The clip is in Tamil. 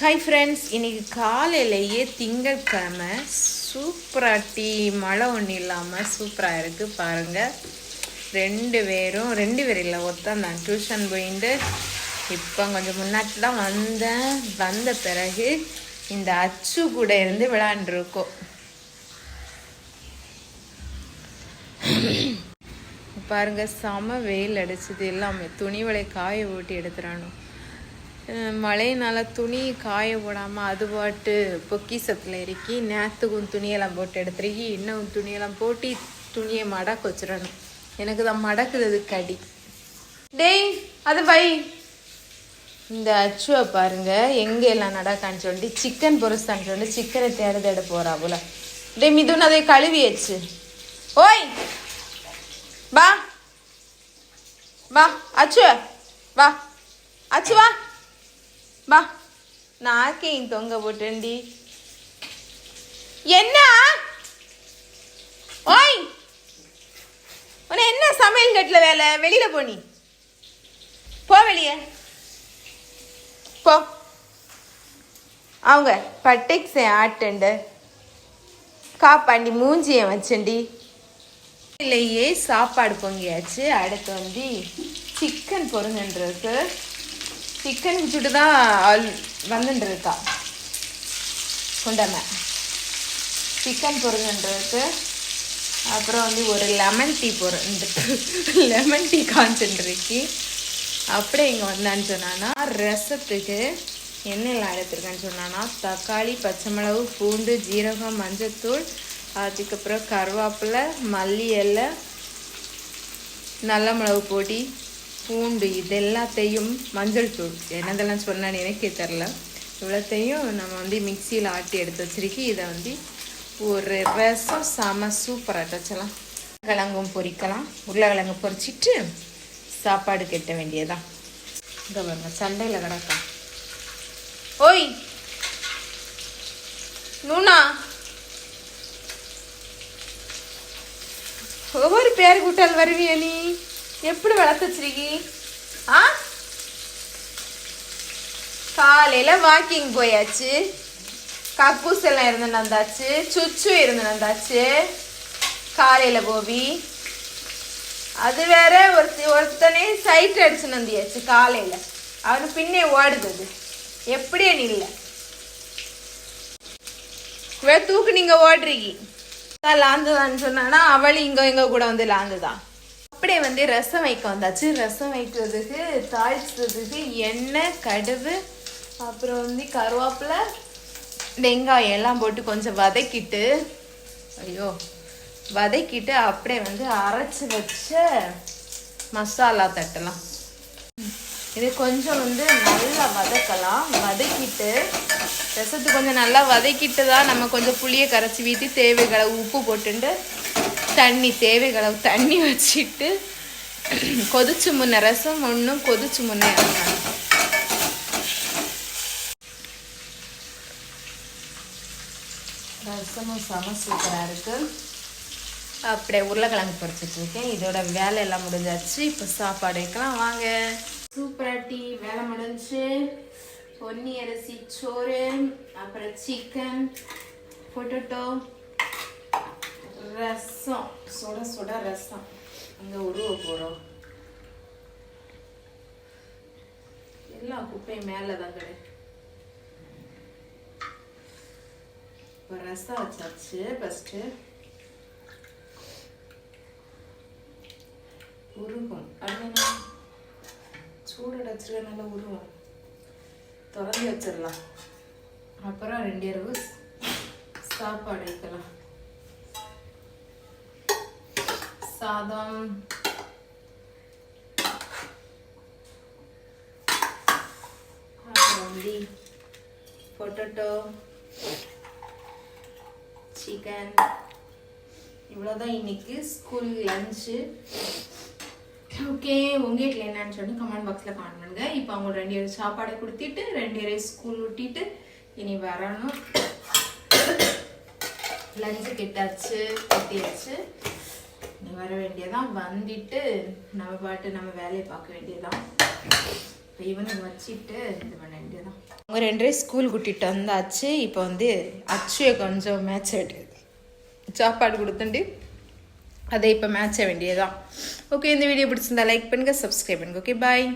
ஹாய் ஃப்ரெண்ட்ஸ் இன்றைக்கி காலையிலேயே திங்கட்கிழமை. சூப்பராக டீ மழை ஒன்றும் இல்லாமல் சூப்பராக இருக்குது பாருங்கள் ரெண்டு பேரும் ரெண்டு பேர் இல்லை ஒருத்தன் தான். டியூஷன் போயிட்டு இப்போ கொஞ்சம் முன்னாடி தான் வந்தேன். வந்த பிறகு இந்த அச்சு கூட இருந்து விளாண்டுருக்கோம் பாருங்க செம வெயில் அடிச்சது. எல்லாமே துணி வலை காய ஓட்டி எடுத்துறானோ. மழையினால துணி காய போடாமல் அது பாட்டு பொக்கிசத்தில் இறக்கி நேற்றுக்கும் துணியெல்லாம் போட்டு எடுத்துருக்கி இன்னும் துணியெல்லாம் போட்டு துணியை மடக்க வச்சிடணும். எனக்கு தான் மடக்குறது கடி. டேய் அது பை இந்த அச்சுவை பாருங்க எங்கே எல்லாம் நடக்கான்னு சொல்லிட்டு சிக்கன் பொரிச்சான்னு சொல்லிட்டு சிக்கனை தேட தேட போறா போல. டேய் மிதுன் அதை கழுவியாச்சு ஓய்! வா. வா அச்சு வா. அச்சு வா. வா நாக்கையும் தொங்க போட்டேன்டி என்ன ஓய் உன என்ன சமையல் கட்டில் வேலை வெளியில் போனி போ வெளியே போ அவங்க பட்டெக்ஸை ஆட்டண்டு காப்பாண்டி மூஞ்சியை வச்சண்டி இல்லையே சாப்பாடு பொங்கியாச்சு அடுத்து வந்து சிக்கன் பொருங்கன்றது சிக்கன் சுட்டு தான் ஆள் வந்துட்டுருக்கா கொண்டாம. சிக்கன் பொருங்கன்றிருக்கு அப்புறம் வந்து ஒரு லெமன் டீ பொருந்துட்டு லெமன் டீ கான்சென்ட்ருக்கு அப்படியே இங்கே வந்தான்னு சொன்னான்னா ரசத்துக்கு என்னெல்லாம் எடுத்துருக்கேன்னு சொன்னான்னா தக்காளி பச்சை மிளகு பூண்டு ஜீரகம் மஞ்சத்தூள் அதுக்கப்புறம் கருவேப்பிலை மல்லி இலை நல்ல மிளகு பொடி பூண்டு இது எல்லாத்தையும் மஞ்சள் தூள். என்னதெல்லாம் சொன்னான்னு எனக்கே தெரில இவ்வளோத்தையும் நம்ம வந்து மிக்சியில் ஆட்டி எடுத்து வச்சிருக்கி இதை வந்து ஒரு ரசம் செம சூப்பராக வச்சலாம் கிழங்கும் பொரிக்கலாம். உருளைக்கிழங்கு பொரிச்சிட்டு சாப்பாடு கட்ட வேண்டியதான் இங்கே பாருங்க சண்டையில் கிடக்கா. ஓய்! நூனா? ஒவ்வொரு பேர் கூட்டால் வருவியா நீ? எப்படி வளர்த்து வச்சிருக்கி? ஆ? காலையில வாக்கிங் போயாச்சு. கக்கூஸ் எல்லாம் இருந்து நந்தாச்சு சுச்சு இருந்து நந்தாச்சு காலையில போவி அது வேற ஒருத்தி ஒருத்தனே சைட் அடிச்சு நந்தியாச்சு காலையில. அவனு பின்னே ஓடுது எப்படியே நில்ல. வே தூக்கு நீங்கள் ஓடுறீங்க. லாந்துதான்னு சொன்னானா அவள் இங்க எங்க கூட வந்து லாந்துதான் தான் வந்து ரசம் வைக்க வந்தாச்சு. ரசம் வைக்கிறதுக்கு தாளிச்சதுக்கு எண்ணெய் கடுகு அப்புறம் வந்து கருவேப்பிலை வெங்காயம் எல்லாம் போட்டு கொஞ்சம் வதக்கிட்டு ஐயோ வதக்கிட்டு அப்படியே வந்து அரைச்சி வச்ச மசாலா தட்டலாம். இது கொஞ்சம் வந்து நல்லா வதக்கலாம். வதக்கிட்டு ரசத்து கொஞ்சம் நல்லா வதக்கிட்டு தான் நம்ம கொஞ்சம் புளியை கரைச்சி வீட்டி தேவைகளை உப்பு போட்டுட்டு தண்ணி தேவைகளவு தண்ணி வச்சுட்டு கொதிச்சு முன்ன ரசம் ஒன்றும் கொதிச்சு முன்னே ரசமும் செம சூப்பராக இருக்குது அப்படியே உருளைக்கிழங்கு பொரிச்சிட்டு இருக்கேன். இதோட வேலை எல்லாம் முடிஞ்சாச்சு. இப்போ சாப்பாடு வைக்கலாம். வாங்க. சூப்பராக டீ. வேலை முடிஞ்சு. பொன்னி அரிசி சோறு அப்புறம் சிக்கன் பொட்டட்டோ ரசம். சுட சுட ரசம். அங்கே உருவ போகிறோம் எல்லா குப்பையும் மேலே தான் கிடையாது இப்போ ரசம் வச்சாச்சு ஃபஸ்ட்டு உருகும் அப்படின்னா சூடு வச்சிருக்க நல்லா உருகும் திறந்து வச்சிடலாம். அப்புறம் ரெண்டு இரவு சாப்பாடு வைக்கலாம். சாதம். அப்புறம் வந்து பொட்டட்டோ சிக்கன் இவ்வளோதான் இன்னைக்கு ஸ்கூல் லஞ்சு ஓகே உங்கள் வீட்டில் என்னன்னு சொல்லி கமெண்ட் பாக்ஸில் கமெண்ட் பண்ணுங்க. இப்போ அவங்க ரெண்டு பேரும் சாப்பாடை கொடுத்துட்டு ரெண்டு பேரும் ஸ்கூல் விட்டிட்டு இனி வரணும். லஞ்சு கிட்டாச்சு கட்டியாச்சு வர வேண்டியதான். வந்துட்டு நம்ம பாட்டு நம்ம வேலையை பார்க்க வேண்டியதான். இப்போ இவனுக்கு வச்சுட்டு இது பண்ண வேண்டியதான். அவங்க ரெண்டே ஸ்கூல் கூட்டிகிட்டு வந்தாச்சு. இப்போ வந்து அச்சுவை கொஞ்சம் மேட்ச் ஆகிட்டு சாப்பாடு கொடுத்துட்டு அதை இப்போ மேட்ச வேண்டியதான். ஓகே இந்த வீடியோ பிடிச்சிருந்தா லைக் பண்ணுங்கள் சப்ஸ்கிரைப் பண்ணுங்க. Okay bye